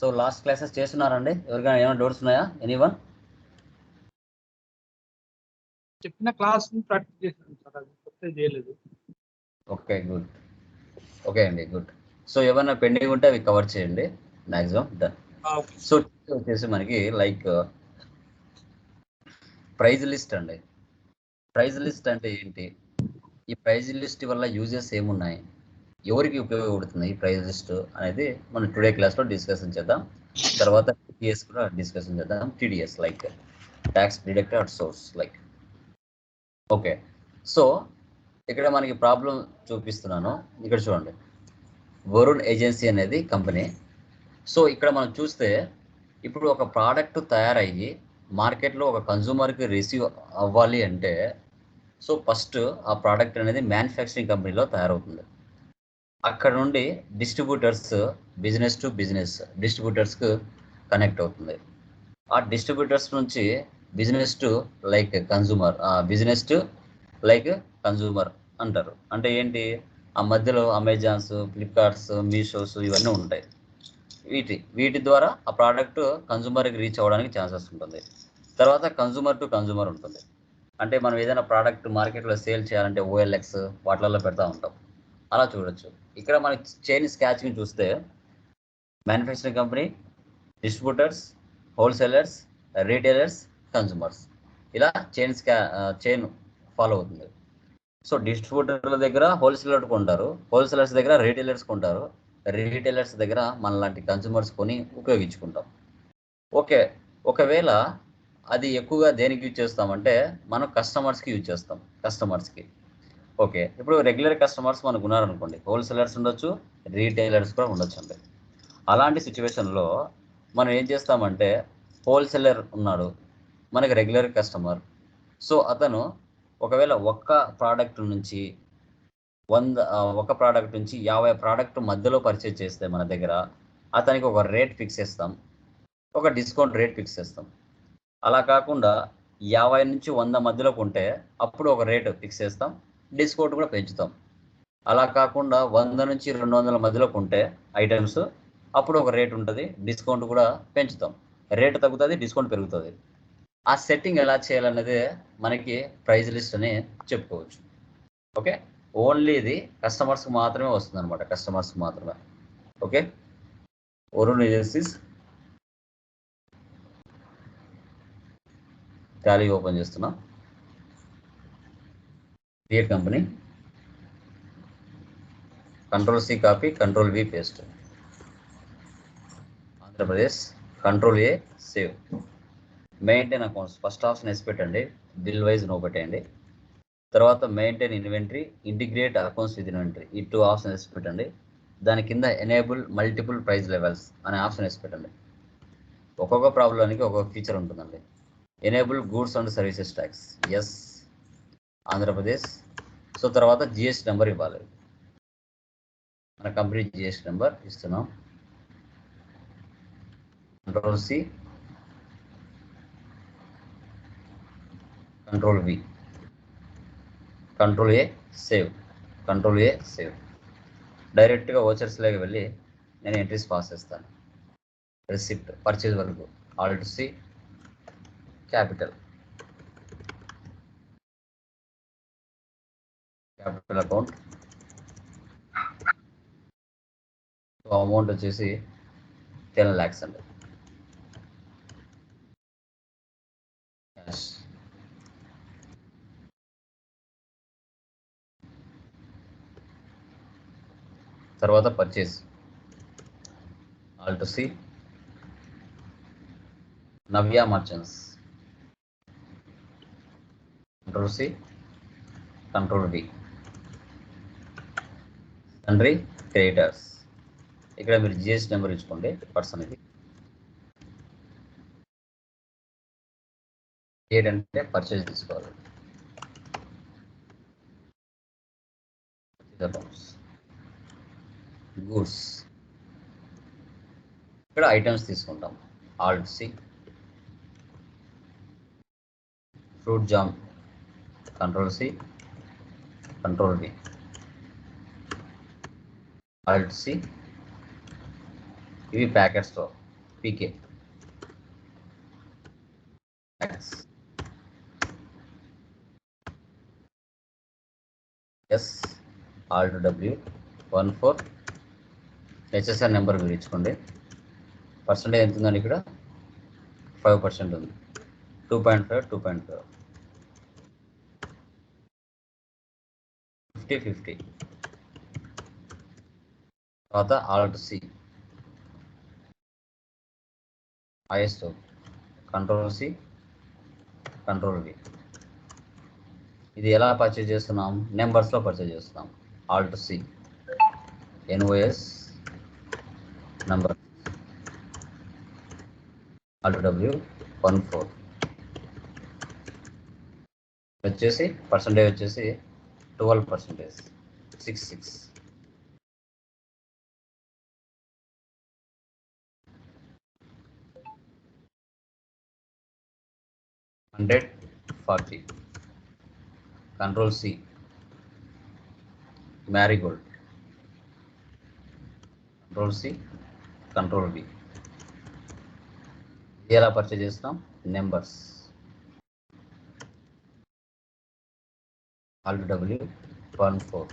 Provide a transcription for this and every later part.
So last classes చేస్తున్నారండి. ఎవరికైనా ఏమైనా డౌట్స్ ఉన్నాయా? ఎనీ వన్ చెప్పిన క్లాస్ ప్రాక్టీస్ చేశాను సార్. చేయలేదు. ఓకే గుడ్ ఓకే అండి గుడ్ సో ఏమైనా పెండింగ్ ఉంటే అవి కవర్ చేయండి. మ్యాక్సిమం డన్ సో వచ్చేసి మనకి లైక్ ప్రైజ్ లిస్ట్ అండి. ప్రైజ్ లిస్ట్ అంటే ఏంటి? ఈ ప్రైజ్ లిస్ట్ వల్ల యూజెస్ ఏమున్నాయి? ఎవరికి ఉపయోగపడుతుంది ఈ ప్రైజ్ లిస్ట్ అనేది మనం టుడే క్లాస్లో డిస్కషన్ చేద్దాం. తర్వాత టీడీఎస్ కూడా డిస్కషన్ చేద్దాం. TDS like tax deducted at source like okay so ఇక్కడ మనకి ప్రాబ్లం చూపిస్తున్నాను. ఇక్కడ చూడండి. వరుణ్ ఏజెన్సీ అనేది కంపెనీ సో ఇక్కడ మనం చూస్తే ఇప్పుడు ఒక ప్రోడక్ట్ తయారయ్యి మార్కెట్లో ఒక కన్జ్యూమర్కి రిసీవ్ అవ్వాలి అంటే సో ఫస్ట్ ఆ ప్రోడక్ట్ అనేది మ్యానుఫ్యాక్చరింగ్ కంపెనీలో తయారవుతుంది. అక్కడ నుండి డిస్ట్రిబ్యూటర్స్ బిజినెస్ టు బిజినెస్ డిస్ట్రిబ్యూటర్స్కు కనెక్ట్ అవుతుంది. ఆ డిస్ట్రిబ్యూటర్స్ నుంచి business to like consumer business to like consumer అంటారు. అంటే ఏంటి? ఆ మధ్యలో అమెజాన్స్ ఫ్లిప్కార్ట్స్ మీషోస్ ఇవన్నీ ఉంటాయి. వీటి వీటి ద్వారా ఆ ప్రోడక్ట్ కన్జ్యూమర్కి రీచ్ అవ్వడానికి ఛాన్సెస్ ఉంటుంది. తర్వాత కన్జ్యూమర్ టు కన్జ్యూమర్ ఉంటుంది. అంటే మనం ఏదైనా ప్రోడక్ట్ మార్కెట్లో సేల్ చేయాలంటే ఓఎల్ఎక్స్ వాటిలలో పెడతా ఉంటాం. అలా చూడొచ్చు. ఇక్కడ మన చైన్ స్కాచింగ్ చూస్తే manufacturing company distributors wholesalers retailers consumers ఇలా చైన్ స్కా చైన్ ఫాలో అవుతుంది. సో డిస్ట్రిబ్యూటర్ల దగ్గర హోల్సేలర్ కొంటారు హోల్సేలర్స్ దగ్గర రీటైలర్స్ కొంటారు రీటైలర్స్ దగ్గర మన లాంటి కన్సూమర్స్ కొని ఉపయోగించుకుంటాం. ఓకే ఒకవేళ అది ఎక్కువగా దేనికి యూజ్ చేస్తామంటే మనం కస్టమర్స్కి యూజ్ చేస్తాం కస్టమర్స్కి ఓకే. ఇప్పుడు రెగ్యులర్ కస్టమర్స్ మనకు ఉన్నారనుకోండి హోల్సేలర్స్ ఉండొచ్చు రీటైలర్స్ కూడా ఉండొచ్చు అండి. అలాంటి సిచ్యువేషన్లో మనం ఏం చేస్తామంటే హోల్సేలర్ ఉన్నాడు మనకి రెగ్యులర్ కస్టమర్ సో అతను ఒకవేళ ఒక్క ప్రోడక్ట్ నుంచి వంద ఒక ప్రోడక్ట్ నుంచి యాభై ప్రోడక్ట్ మధ్యలో పర్చేజ్ చేస్తే మన దగ్గర అతనికి ఒక రేట్ ఫిక్స్ చేస్తాం. ఒక డిస్కౌంట్ రేట్ ఫిక్స్ చేస్తాం. అలా కాకుండా యాభై నుంచి వంద మధ్యలో కొంటే అప్పుడు ఒక రేట్ ఫిక్స్ చేస్తాం. డిస్కౌంట్ కూడా పెంచుతాం. అలా కాకుండా వంద నుంచి రెండు వందల మధ్యలో కొంటే ఐటమ్స్ అప్పుడు ఒక రేట్ ఉంటుంది డిస్కౌంట్ కూడా పెంచుతాం. రేట్ తగ్గుతుంది డిస్కౌంట్ పెరుగుతుంది. ఆ సెట్టింగ్ ఎలా చేయాలనేది మనకి ప్రైజ్ లిస్ట్ అని చెప్పుకోవచ్చు. ఓకే? ఓన్లీ ఇది కస్టమర్స్కి మాత్రమే వస్తుంది అనమాట కస్టమర్స్కి మాత్రమే. Okay? Varun agencies. Tally open చేస్తున్నాం. Create company control C copy control V paste Andhra Pradesh control A save maintain accounts first option yes పెట్టండి. బిల్ వైజ్ నో పెట్టండి తర్వాత maintain inventory integrate accounts with inventory ఈ two option వేసి పెట్టండి. దాని కింద enable multiple price levels అనే option వేసి పెట్టండి. ఒక్కొక్క ప్రాబ్లానికి ఒక్కొక్క ఫీచర్ ఉంటుందండి. Enable goods and services tax yes Andhra Pradesh. So తర్వాత జిఎస్టీ నెంబర్ ఇవ్వాలి. మన కంపెనీ జిఎస్టీ నెంబర్ ఇస్తున్నాం. Control C. Control V. Control A save. Control A save. డైరెక్ట్గా ఓచర్స్లోకి వెళ్ళి నేను ఎంట్రీస్ పాస్ చేస్తాను. రిసిప్ట్ పర్చేజ్ వరకు. Alt C capital. Capital account. So amount వచ్చేసి టెన్ ల్యాక్స్ అండి. క్యాష్ తర్వాత purchase alt to C Navya merchants control C control D తండ్రి క్రియేటర్స్. ఇక్కడ మీరు జిఎస్టీ నెంబర్ ఇచ్చుకోండి పర్సన్ ఇది ఏంటంటే పర్చేజ్ తీసుకోవాలి. గూడ్స్ ఇక్కడ ఐటమ్స్ తీసుకుంటాం. Alt C fruit jam control C control V alt C ఇవి ప్యాకెట్స్తో PK. S alt W one four HSR number మీరు ఇచ్చుకోండి పర్సంటేజ్ ఎంత ఉందండి ఇక్కడ? ఫైవ్ పర్సెంట్ ఉంది. Two point five two point five fifty fifty తర్వాత alt C. ISO control C control V. ఇది ఎలా పర్చేజ్ చేస్తున్నాం? నెంబర్స్లో పర్చేజ్ చేస్తున్నాం. Alt C. NOS number alt W one four. వచ్చేసి పర్సంటేజ్ వచ్చేసి twelve percentage six six hundred forty control C marigold control C control B ఇది ఎలా purchase చేస్తాం? Numbers alt W one four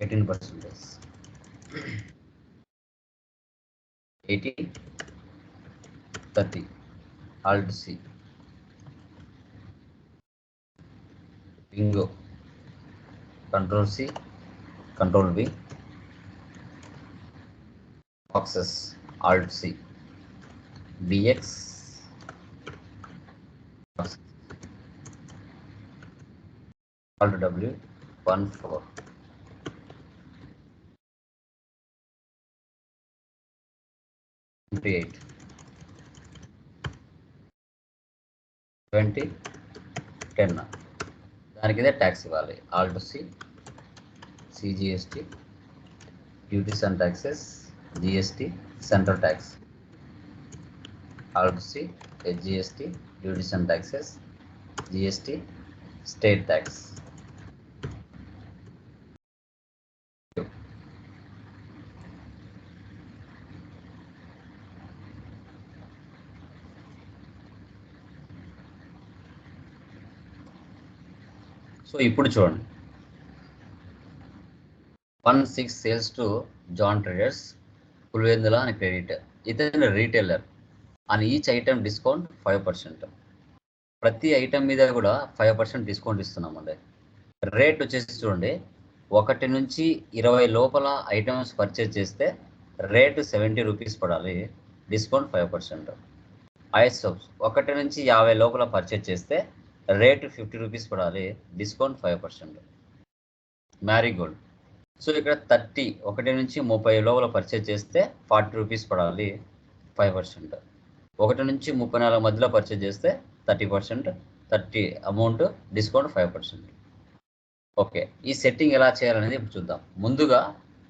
eighteen percentage 80 30 alt c. Bingo. Control c control v. Boxes alt c. Bx. Alt w 1 4 twenty eight twenty ten దానికి ఇదే tax ఇవ్వాలి. Alt C CGST duties and taxes GST central tax alt C HGST duties and taxes GST state tax so ఇప్పుడు చూడండి. One six sales to John traders Pulivendula అని credit. ఇతను retailer. అని each item discount five percent. ప్రతి item మీద కూడా five percent discount ఇస్తున్నామండి. Rate వచ్చేసి చూడండి. ఒకటి నుంచి ఇరవై లోపల ఐటమ్స్ పర్చేజ్ చేస్తే రేటు సెవెంటీ రూపీస్ పడాలి. Discount five percent. Ice soaps. ఒకటి నుంచి యాభై లోపల పర్చేజ్ చేస్తే రేటు ఫిఫ్టీ రూపీస్ పడాలి discount five percent. Marigold so ఇక్కడ థర్టీ ఒకటి నుంచి ముప్పై లోపల పర్చేజ్ చేస్తే ఫార్టీ రూపీస్ పడాలి ఫైవ్ పర్సెంట్. ఒకటి నుంచి ముప్పై నాలుగు మధ్యలో పర్చేజ్ చేస్తే thirty percent thirty amount discount five percent. Okay ఈ సెట్టింగ్ ఎలా చేయాలనేది ఇప్పుడు చూద్దాం. ముందుగా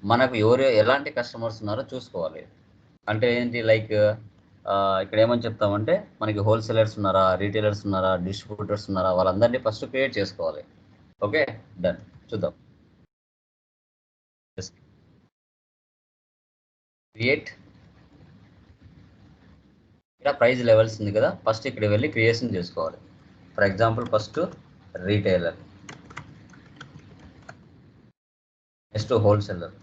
మనకు ఎవరు ఎలాంటి కస్టమర్స్ ఉన్నారో చూసుకోవాలి. అంటే ఏంటి లైక్ ఇక్కడ ఏమని చెప్తామంటే మనకి హోల్సేలర్స్ ఉన్నారా రీటైలర్స్ ఉన్నారా డిస్ట్రిబ్యూటర్స్ ఉన్నారా వాళ్ళందరినీ ఫస్ట్ క్రియేట్ చేసుకోవాలి. ఓకే? డన్. చూద్దాం. క్రియేట్. ఇక్కడ ప్రైజ్ లెవెల్స్ ఉంది కదా ఫస్ట్ ఇక్కడ వెళ్ళి క్రియేషన్ చేసుకోవాలి. For example first retailer. Next wholesaler.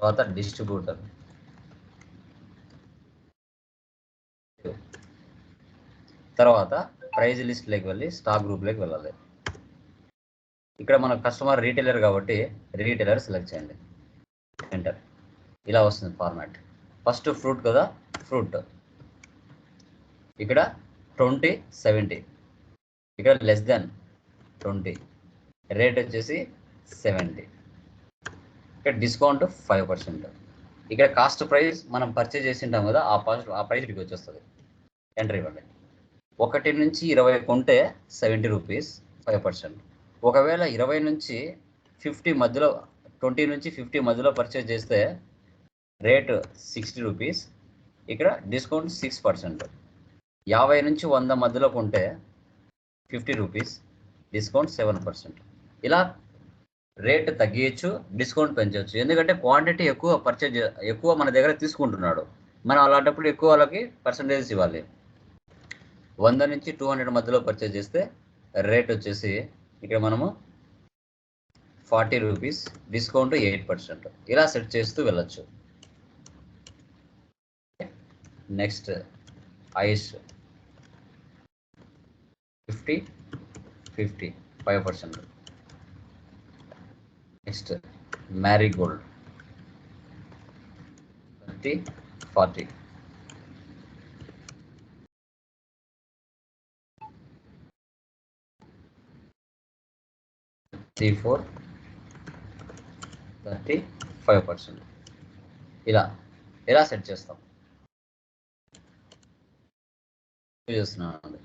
తర్వాత డిస్ట్రిబ్యూటర్. తర్వాత ప్రైజ్ లిస్ట్లోకి వెళ్ళి స్టాక్ గ్రూప్లోకి వెళ్ళాలి. ఇక్కడ మన కస్టమర్ రీటైలర్ కాబట్టి రీటైలర్ సెలెక్ట్ చేయండి. ఎంటర్ ఇలా వస్తుంది ఫార్మాట్ ఫస్ట్ ఫ్రూట్ కదా ఫ్రూట్ ఇక్కడ ట్వంటీ సెవెంటీ ఇక్కడ లెస్ దెన్ ట్వంటీ రేట్ వచ్చేసి సెవెంటీ ఇక్కడ డిస్కౌంట్ ఫైవ్ పర్సెంట్. ఇక్కడ కాస్ట్ ప్రైస్ మనం పర్చేజ్ చేసి ఉంటాం కదా ఆ కాస్ట్ ఆ ప్రైస్ ఇక్కడికి వచ్చేస్తుంది. ఎంటర్ ఇవ్వండి. ఒకటి నుంచి ఇరవై కొంటే సెవెంటీ రూపీస్ ఫైవ్ పర్సెంట్. ఒకవేళ ఇరవై నుంచి ఫిఫ్టీ మధ్యలో ట్వంటీ నుంచి ఫిఫ్టీ మధ్యలో పర్చేజ్ చేస్తే రేట్ సిక్స్టీ రూపీస్. ఇక్కడ డిస్కౌంట్ సిక్స్ పర్సెంట్. యాభై నుంచి వంద మధ్యలో కొంటే fifty rupees discount seven percent. ఇలా రేట్ తగ్గించచ్చు డిస్కౌంట్ పెంచవచ్చు ఎందుకంటే క్వాంటిటీ ఎక్కువ పర్చేజ్ ఎక్కువ మన దగ్గర తీసుకుంటున్నాడు. మనం అలాంటప్పుడు ఎక్కువ వాళ్ళకి పర్సంటేజెస్ ఇవ్వాలి. వంద నుంచి టూ హండ్రెడ్ మధ్యలో పర్చేజ్ చేస్తే రేట్ వచ్చేసి ఇక్కడ మనము forty rupees discount eight percent ఇలా సెట్ చేస్తూ వెళ్ళొచ్చు. Next ice fifty fifty five percent next marigold thirty forty three four thirty five percent ఇలా ఇలా సెట్ చేస్తాం. చేస్తున్నాను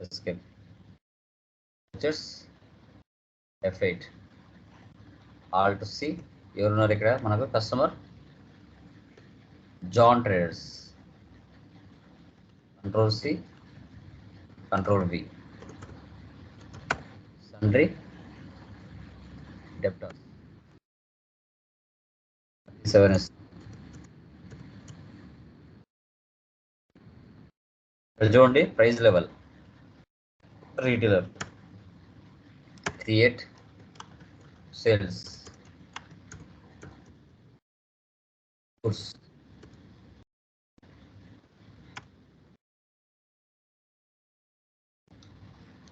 escape features F eight alt C ఎవరున్నారు ఇక్కడ? మనకు customer John traders control C control V sundry debtor seven S చూడండి price level retailer create sales goods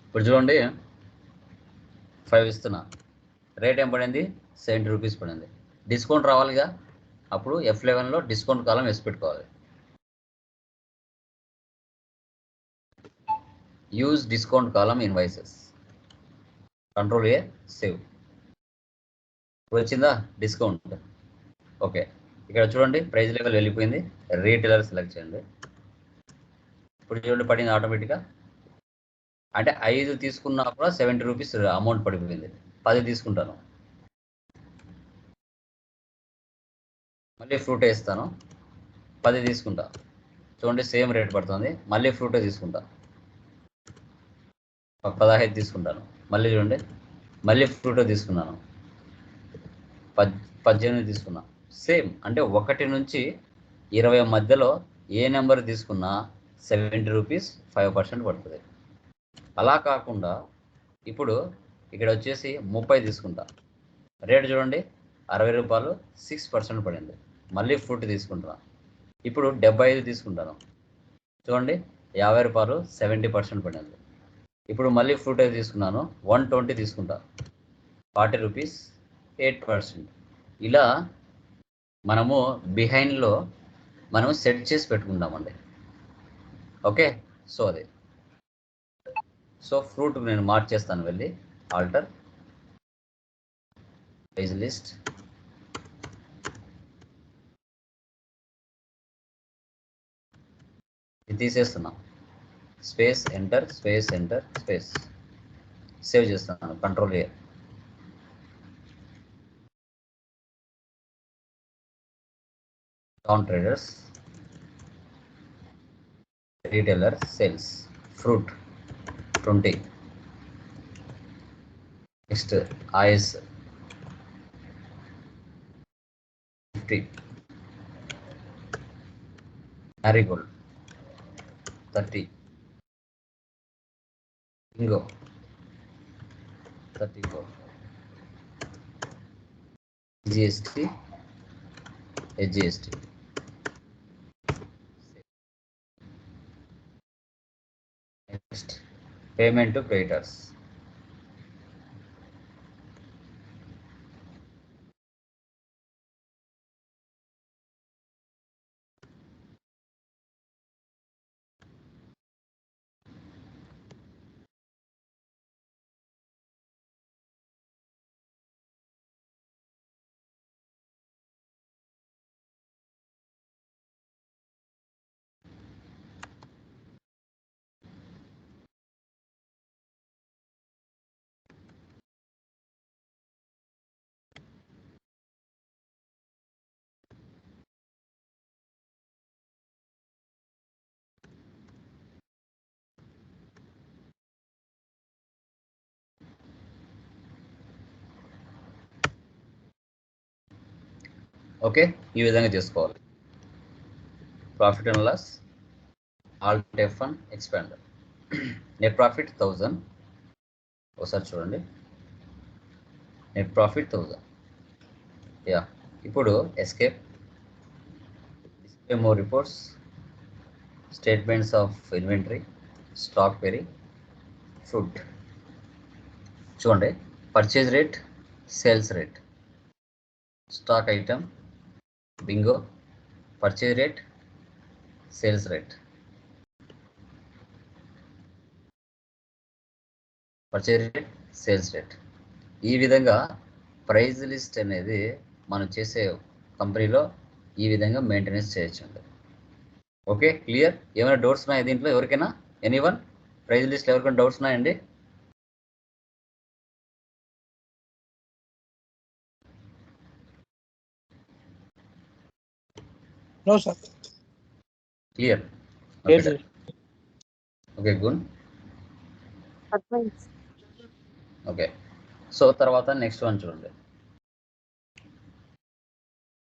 ఇప్పుడు చూడండి ఫైవ్ ఇస్తున్నా. రేట్ ఏం పడింది? సెవెంటీ రూపీస్ పడింది. డిస్కౌంట్ రావాలిగా? అప్పుడు ఎఫ్ లెవెన్లో డిస్కౌంట్ కాలం వేసి పెట్టుకోవాలి. Use discount column invoices control A save ఇప్పుడు వచ్చిందా? డిస్కౌంట్. ఓకే. ఇక్కడ చూడండి ప్రైస్ లెవెల్ వెళ్ళిపోయింది. రీటైలర్ సెలెక్ట్ చేయండి. ఇప్పుడు చూడండి పడింది ఆటోమేటిక్గా. అంటే ఐదు తీసుకున్నా కూడా సెవెంటీ రూపీస్ అమౌంట్ పడిపోయింది. పది తీసుకుంటాను. మళ్ళీ ఫ్రూట్ వేస్తాను పది తీసుకుంటా. చూడండి సేమ్ రేట్ పడుతుంది. మళ్ళీ ఫ్రూటే తీసుకుంటా. ఒక పదహైదు తీసుకుంటాను. మళ్ళీ చూడండి. మళ్ళీ ఫ్రూటే తీసుకున్నాను. పద్ పద్దెనిమిది తీసుకున్నా. సేమ్ అంటే ఒకటి నుంచి ఇరవై మధ్యలో ఏ నెంబర్ తీసుకున్నా సెవెంటీ రూపీస్ ఫైవ్ పర్సెంట్ పడుతుంది. అలా కాకుండా ఇప్పుడు ఇక్కడ వచ్చేసి ముప్పై తీసుకుంటా. రేటు చూడండి అరవై రూపాయలు సిక్స్ పర్సెంట్ పడింది. మళ్ళీ ఫుడ్ తీసుకుంటున్నా ఇప్పుడు డెబ్బై ఐదు తీసుకుంటాను. చూడండి యాభై రూపాయలు సెవెంటీ పర్సెంట్ పడింది. ఇప్పుడు మళ్ళీ ఫ్రూట్ అయితే తీసుకున్నాను వన్ ట్వంటీ తీసుకుంటా. Forty rupees eight percent. ఇలా మనము బిహైండ్లో మనం సెట్ చేసి పెట్టుకుంటామండి ఓకే? సో అదే. సో ఫ్రూట్ నేను మార్చేస్తాను వెళ్ళి. ఆల్టర్. Price list. ఇది తీసేస్తున్నాం. Space enter space enter space. Save చేస్తున్నాను. Control A down traders, retailer sales, fruit 20. Next IS 50. Marigold 30. Bingo 34. GST, a GST. payment to creditors. Okay? ఈ విధంగా చేసుకోవాలి. Profit and loss alt F one expander net profit thousand ఒకసారి చూడండి. Net profit thousand yeah ఇప్పుడు escape display more reports statements of inventory stock peri food చూడండి. Purchase rate sales rate stock item bingo purchase rate sales rate purchase rate sales rate ఈ విధంగా price list అనేది మనం చేసే కంపెనీలో ఈ విధంగా మెయింటెనెన్స్ చేయొచ్చు ఓకే క్లియర్ ఏమైనా డౌట్స్ ఉన్నాయా దీంట్లో? ఎవరికైనా? ఎనీవన్ ప్రైజ్ లిస్ట్ ఎవరికైనా డౌట్స్ ఉన్నాయండి? No sir clear okay good okay so తర్వాత నెక్స్ట్ వన్ చూడండి.